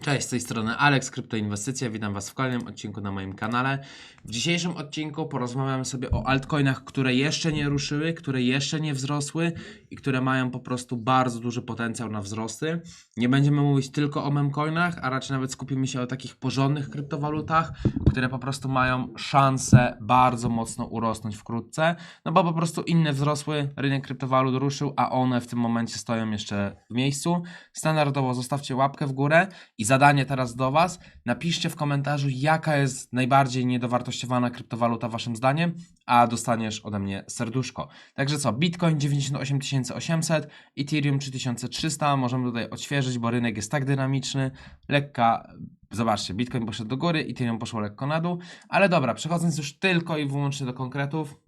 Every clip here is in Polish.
Cześć, z tej strony Alex, Kryptoinwestycje. Witam Was w kolejnym odcinku na moim kanale. W dzisiejszym odcinku porozmawiamy sobie o altcoinach, które jeszcze nie ruszyły, które jeszcze nie wzrosły i które mają po prostu bardzo duży potencjał na wzrosty. Nie będziemy mówić tylko o memcoinach, a raczej nawet skupimy się o takich porządnych kryptowalutach, które po prostu mają szansę bardzo mocno urosnąć wkrótce, no bo po prostu inne wzrosły, rynek kryptowalut ruszył, a one w tym momencie stoją jeszcze w miejscu. Standardowo zostawcie łapkę w górę i zadanie teraz do Was. Napiszcie w komentarzu, jaka jest najbardziej niedowartościowana kryptowaluta Waszym zdaniem, a dostaniesz ode mnie serduszko. Także co, Bitcoin 98 800, Ethereum 3300, możemy tutaj odświeżyć, bo rynek jest tak dynamiczny, lekka, zobaczcie, Bitcoin poszedł do góry, Ethereum poszło lekko na dół, ale dobra, przechodząc już tylko i wyłącznie do konkretów,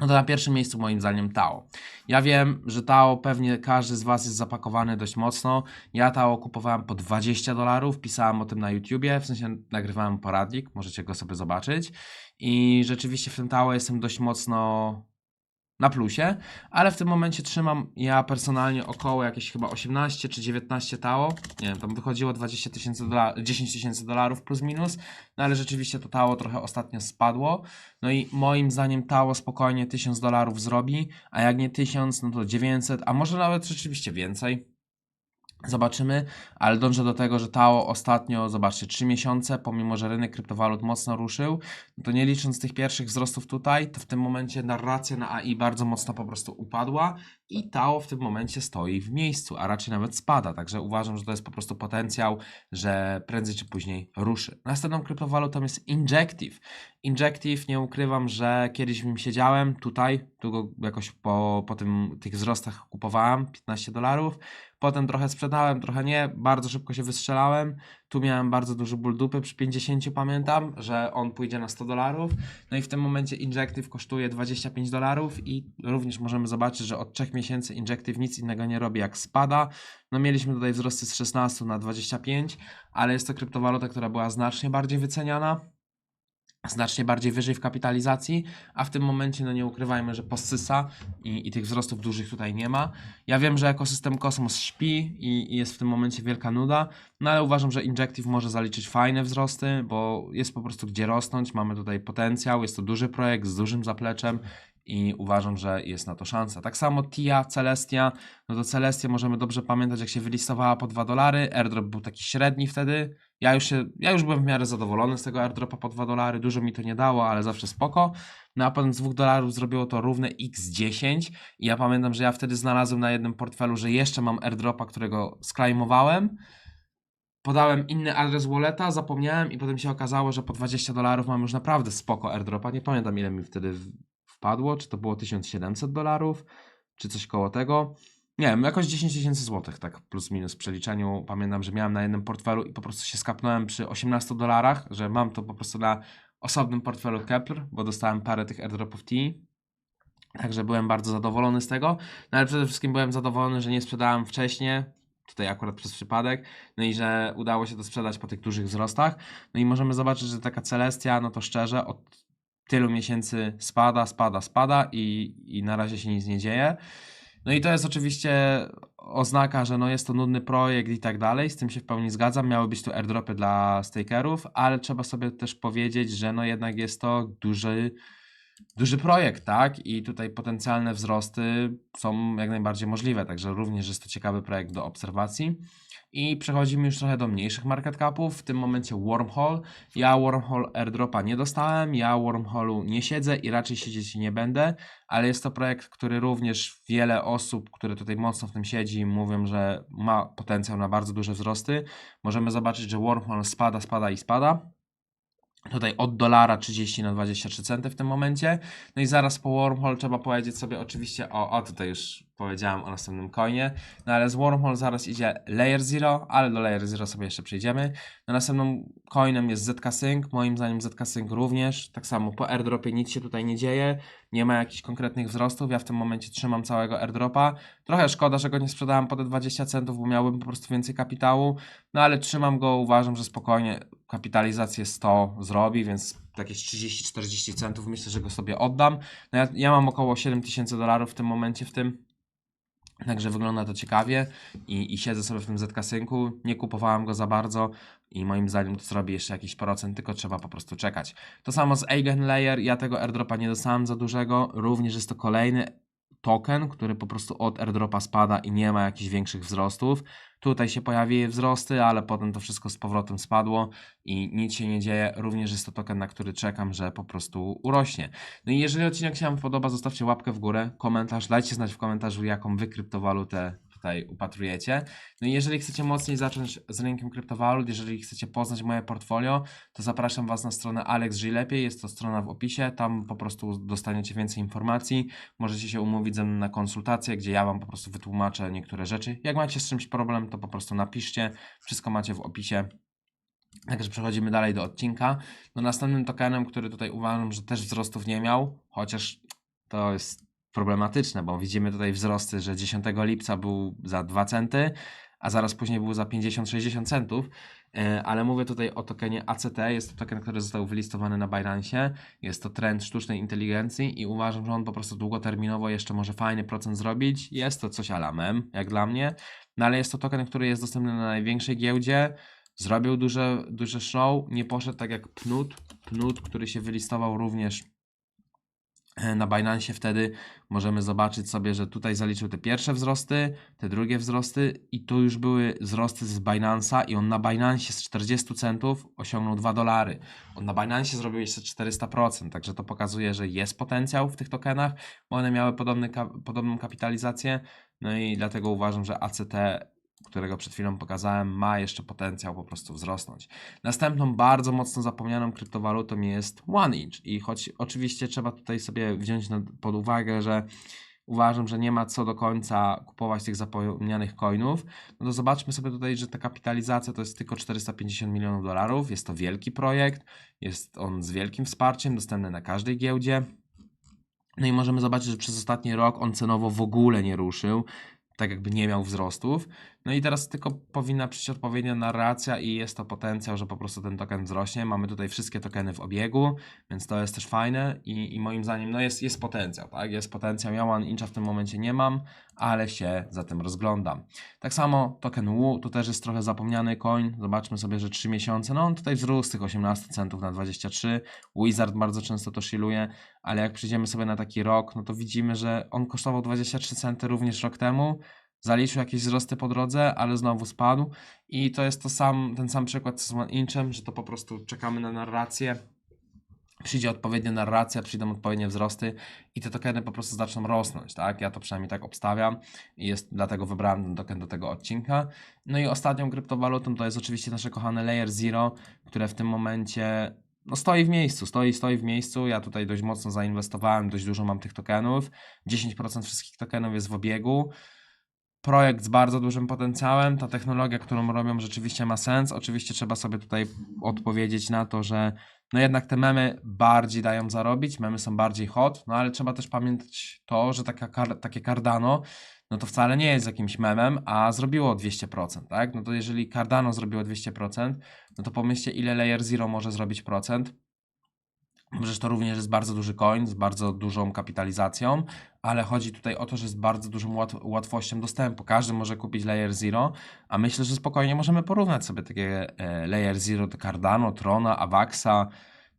no to na pierwszym miejscu moim zdaniem Tao. Ja wiem, że Tao pewnie każdy z Was jest zapakowany dość mocno. Ja Tao kupowałem po 20 dolarów, pisałem o tym na YouTubie, w sensie nagrywałem poradnik, możecie go sobie zobaczyć. I rzeczywiście w tym Tao jestem dość mocno na plusie, ale w tym momencie trzymam ja personalnie około jakieś chyba 18 czy 19 Tao. Nie wiem, tam wychodziło 20 tysięcy dolarów, 10 tysięcy dolarów plus minus, no ale rzeczywiście to Tao trochę ostatnio spadło. No i moim zdaniem Tao spokojnie 1000 dolarów zrobi, a jak nie 1000, no to 900, a może nawet rzeczywiście więcej. Zobaczymy, ale dążę do tego, że Tao ostatnio, zobaczcie, 3 miesiące, pomimo że rynek kryptowalut mocno ruszył, to nie licząc tych pierwszych wzrostów tutaj, to w tym momencie narracja na AI bardzo mocno po prostu upadła i Tao w tym momencie stoi w miejscu, a raczej nawet spada. Także uważam, że to jest po prostu potencjał, że prędzej czy później ruszy. Następną kryptowalutą jest Injective. Injective, nie ukrywam, że kiedyś w nim siedziałem tutaj, tu go jakoś po, po tym, tych wzrostach kupowałem, 15 dolarów. Potem trochę sprzedałem, trochę nie, bardzo szybko się wystrzelałem. Tu miałem bardzo duży ból dupy, przy 50 pamiętam, że on pójdzie na 100 dolarów. No i w tym momencie Injective kosztuje 25 dolarów i również możemy zobaczyć, że od 3 miesięcy Injective nic innego nie robi jak spada. No mieliśmy tutaj wzrosty z 16 na 25, ale jest to kryptowaluta, która była znacznie bardziej wyceniana znacznie bardziej wyżej w kapitalizacji, a w tym momencie, no nie ukrywajmy, że posysa i, i tych wzrostów dużych tutaj nie ma. Ja wiem, że ekosystem Kosmos śpi i, i jest w tym momencie wielka nuda, no ale uważam, że Injective może zaliczyć fajne wzrosty, bo jest po prostu gdzie rosnąć, mamy tutaj potencjał, jest to duży projekt z dużym zapleczem i uważam, że jest na to szansa. Tak samo TIA, Celestia, no to Celestia możemy dobrze pamiętać, jak się wylistowała po 2 dolary, airdrop był taki średni wtedy, ja już, się, ja już byłem w miarę zadowolony z tego airdropa po 2 dolary, dużo mi to nie dało, ale zawsze spoko. No a potem z 2 dolarów zrobiło to równe x10 i ja pamiętam, że ja wtedy znalazłem na jednym portfelu, że jeszcze mam airdropa, którego sklejmowałem, podałem inny adres walleta, zapomniałem i potem się okazało, że po 20 dolarów mam już naprawdę spoko airdropa, nie pamiętam ile mi wtedy wpadło, czy to było 1700 dolarów, czy coś koło tego. Nie wiem, jakoś 10 tysięcy złotych, tak plus minus w przeliczeniu. Pamiętam, że miałem na jednym portfelu i po prostu się skapnąłem przy 18 dolarach, że mam to po prostu na osobnym portfelu Kepler, bo dostałem parę tych airdropów T. Także byłem bardzo zadowolony z tego. No ale przede wszystkim byłem zadowolony, że nie sprzedałem wcześniej, tutaj akurat przez przypadek, no i że udało się to sprzedać po tych dużych wzrostach. No i możemy zobaczyć, że taka Celestia, no to szczerze, od tylu miesięcy spada, spada, spada i, i na razie się nic nie dzieje. No i to jest oczywiście oznaka, że no jest to nudny projekt i tak dalej, z tym się w pełni zgadzam, miały być tu airdropy dla stakerów, ale trzeba sobie też powiedzieć, że no jednak jest to duży, duży projekt, tak? I tutaj potencjalne wzrosty są jak najbardziej możliwe, także również jest to ciekawy projekt do obserwacji. I przechodzimy już trochę do mniejszych market capów, w tym momencie Wormhole. Ja Wormhole airdropa nie dostałem, ja Wormhole'u nie siedzę i raczej siedzieć nie będę, ale jest to projekt, który również wiele osób, które tutaj mocno w tym siedzi, mówią, że ma potencjał na bardzo duże wzrosty. Możemy zobaczyć, że Wormhole spada, spada i spada. Tutaj od dolara 30 na 23 centy w tym momencie. No i zaraz po Wormhole trzeba powiedzieć sobie oczywiście o, o tutaj już powiedziałem o następnym coinie. No ale z Wormhole zaraz idzie Layer Zero, ale do Layer Zero sobie jeszcze przejdziemy. No następnym coinem jest ZK Sync. Moim zdaniem ZK Sync również. Tak samo po airdropie nic się tutaj nie dzieje. Nie ma jakichś konkretnych wzrostów. Ja w tym momencie trzymam całego airdropa. Trochę szkoda, że go nie sprzedałem po te 20 centów, bo miałbym po prostu więcej kapitału. No ale trzymam go, uważam, że spokojnie kapitalizację 100 zrobi, więc jakieś 30-40 centów myślę, że go sobie oddam. No ja, ja mam około 7000 dolarów w tym momencie w tym. Także wygląda to ciekawie i, i siedzę sobie w tym ZK-synku. Nie kupowałem go za bardzo i moim zdaniem to zrobi jeszcze jakiś procent, tylko trzeba po prostu czekać. To samo z Eigen Layer. Ja tego airdropa nie dostałem za dużego. Również jest to kolejny token, który po prostu od airdropa spada i nie ma jakichś większych wzrostów. Tutaj się pojawiły wzrosty, ale potem to wszystko z powrotem spadło i nic się nie dzieje. Również jest to token, na który czekam, że po prostu urośnie. No i jeżeli odcinek się Wam podoba, zostawcie łapkę w górę, komentarz, dajcie znać w komentarzu, jaką Wy kryptowalutę tutaj upatrujecie. No i jeżeli chcecie mocniej zacząć z rynkiem kryptowalut, jeżeli chcecie poznać moje portfolio, to zapraszam Was na stronę Alex Żyj Lepiej, jest to strona w opisie, tam po prostu dostaniecie więcej informacji, możecie się umówić ze mną na konsultację, gdzie ja Wam po prostu wytłumaczę niektóre rzeczy. Jak macie z czymś problem, to po prostu napiszcie, wszystko macie w opisie. Także przechodzimy dalej do odcinka. No następnym tokenem, który tutaj uważam, że też wzrostów nie miał, chociaż to jest problematyczne, bo widzimy tutaj wzrosty, że 10 lipca był za 2 centy, a zaraz później był za 50-60 centów, E, ale mówię tutaj o tokenie ACT, jest to token, który został wylistowany na Binance, jest to trend sztucznej inteligencji i uważam, że on po prostu długoterminowo jeszcze może fajny procent zrobić, jest to coś ala mem, jak dla mnie, no ale jest to token, który jest dostępny na największej giełdzie, zrobił duże, duże show, nie poszedł tak jak Pnut, Pnut, który się wylistował również na Binance wtedy możemy zobaczyć sobie, że tutaj zaliczył te pierwsze wzrosty, te drugie wzrosty i tu już były wzrosty z Binance'a i on na Binance z 40 centów osiągnął 2 dolary. On na Binance zrobił jeszcze 400%, także to pokazuje, że jest potencjał w tych tokenach, bo one miały podobny, podobną kapitalizację, no i dlatego uważam, że ACT którego przed chwilą pokazałem, ma jeszcze potencjał po prostu wzrosnąć. Następną bardzo mocno zapomnianą kryptowalutą jest OneInch i choć oczywiście trzeba tutaj sobie wziąć pod uwagę, że uważam, że nie ma co do końca kupować tych zapomnianych coinów, no to zobaczmy sobie tutaj, że ta kapitalizacja to jest tylko 450 milionów dolarów, jest to wielki projekt, jest on z wielkim wsparciem, dostępny na każdej giełdzie, no i możemy zobaczyć, że przez ostatni rok on cenowo w ogóle nie ruszył tak jakby nie miał wzrostów. No i teraz tylko powinna przyjść odpowiednia narracja i jest to potencjał, że po prostu ten token wzrośnie. Mamy tutaj wszystkie tokeny w obiegu, więc to jest też fajne i, i moim zdaniem no jest, jest potencjał, tak? Jest potencjał. Ja One Incha w tym momencie nie mam, ale się za tym rozglądam. Tak samo token WU, to też jest trochę zapomniany coin. Zobaczmy sobie, że 3 miesiące, no on tutaj wzrósł z tych 18 centów na 23. Wizard bardzo często to shilluje, ale jak przyjdziemy sobie na taki rok, no to widzimy, że on kosztował 23 centy również rok temu zaliczył jakieś wzrosty po drodze, ale znowu spadł. I to jest to sam, ten sam przykład z One Inchem, że to po prostu czekamy na narrację. Przyjdzie odpowiednia narracja, przyjdą odpowiednie wzrosty i te tokeny po prostu zaczną rosnąć, tak? Ja to przynajmniej tak obstawiam i jest dlatego wybrałem ten token do tego odcinka. No i ostatnią kryptowalutą to jest oczywiście nasze kochane Layer Zero, które w tym momencie no stoi w miejscu, stoi, stoi w miejscu. Ja tutaj dość mocno zainwestowałem, dość dużo mam tych tokenów. 10% wszystkich tokenów jest w obiegu projekt z bardzo dużym potencjałem. Ta technologia, którą robią, rzeczywiście ma sens. Oczywiście trzeba sobie tutaj odpowiedzieć na to, że no jednak te memy bardziej dają zarobić, memy są bardziej hot, no ale trzeba też pamiętać to, że taka, takie Cardano, no to wcale nie jest jakimś memem, a zrobiło 200%, tak? No to jeżeli Cardano zrobiło 200%, no to pomyślcie, ile Layer Zero może zrobić procent. Przecież to również jest bardzo duży coin z bardzo dużą kapitalizacją, ale chodzi tutaj o to, że jest bardzo dużą łat łatwością dostępu. Każdy może kupić Layer Zero, a myślę, że spokojnie możemy porównać sobie takie e, Layer Zero do Cardano, Trona, Avaxa,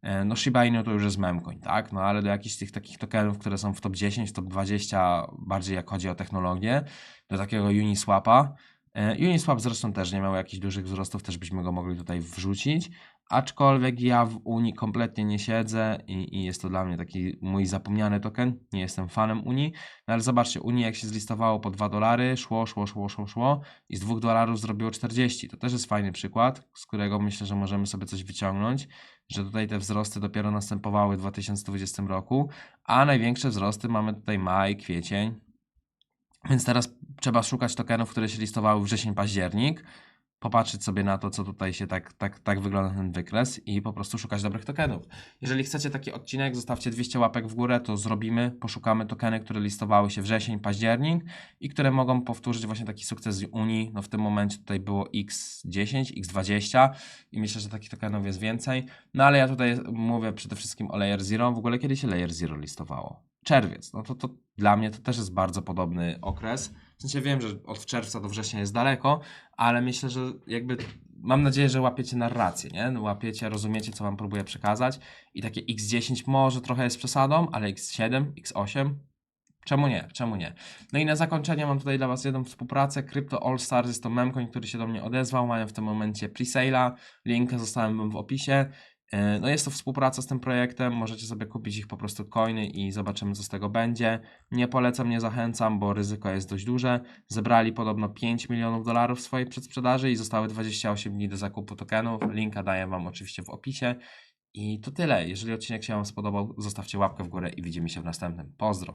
e, no Shiba Inu to już jest memcoin, tak? No ale do jakichś tych takich tokenów, które są w top 10, top 20, bardziej jak chodzi o technologię, do takiego Uniswapa, Uniswap zresztą też nie miał jakichś dużych wzrostów, też byśmy go mogli tutaj wrzucić, Aczkolwiek ja w Unii kompletnie nie siedzę i, i, jest to dla mnie taki mój zapomniany token. Nie jestem fanem Unii. No ale zobaczcie, Unii jak się zlistowało po 2 dolary, szło, szło, szło, szło, szło i z 2 dolarów zrobiło 40. To też jest fajny przykład, z którego myślę, że możemy sobie coś wyciągnąć, że tutaj te wzrosty dopiero następowały w 2020 roku, a największe wzrosty mamy tutaj maj, kwiecień. Więc teraz trzeba szukać tokenów, które się listowały wrzesień, październik popatrzeć sobie na to, co tutaj się tak, tak, tak wygląda ten wykres i po prostu szukać dobrych tokenów. Jeżeli chcecie taki odcinek, zostawcie 200 łapek w górę, to zrobimy, poszukamy tokeny, które listowały się wrzesień, październik i które mogą powtórzyć właśnie taki sukces Unii. No w tym momencie tutaj było X10, X20 i myślę, że takich tokenów jest więcej. No ale ja tutaj mówię przede wszystkim o Layer Zero. W ogóle kiedy się Layer Zero listowało? Czerwiec. No to, to dla mnie to też jest bardzo podobny okres W sensie wiem, że od czerwca do września jest daleko, ale myślę, że jakby mam nadzieję, że łapiecie narrację, nie? No, Łapiecie, rozumiecie, co wam próbuję przekazać i takie X10 może trochę jest przesadą, ale X7, X8 Czemu nie? Czemu nie? No i na zakończenie mam tutaj dla Was jedną współpracę. Crypto All Stars jest to memcoin, który się do mnie odezwał. Mają w tym momencie presale'a. Link zostałem w opisie. E, No jest to współpraca z tym projektem. Możecie sobie kupić ich po prostu coiny i zobaczymy, co z tego będzie. Nie polecam, nie zachęcam, bo ryzyko jest dość duże. Zebrali podobno 5 milionów dolarów w swojej przedsprzedaży i zostały 28 dni do zakupu tokenów. Linka daję Wam oczywiście w opisie. I to tyle. Jeżeli odcinek się Wam spodobał, zostawcie łapkę w górę i widzimy się w następnym. Pozdro!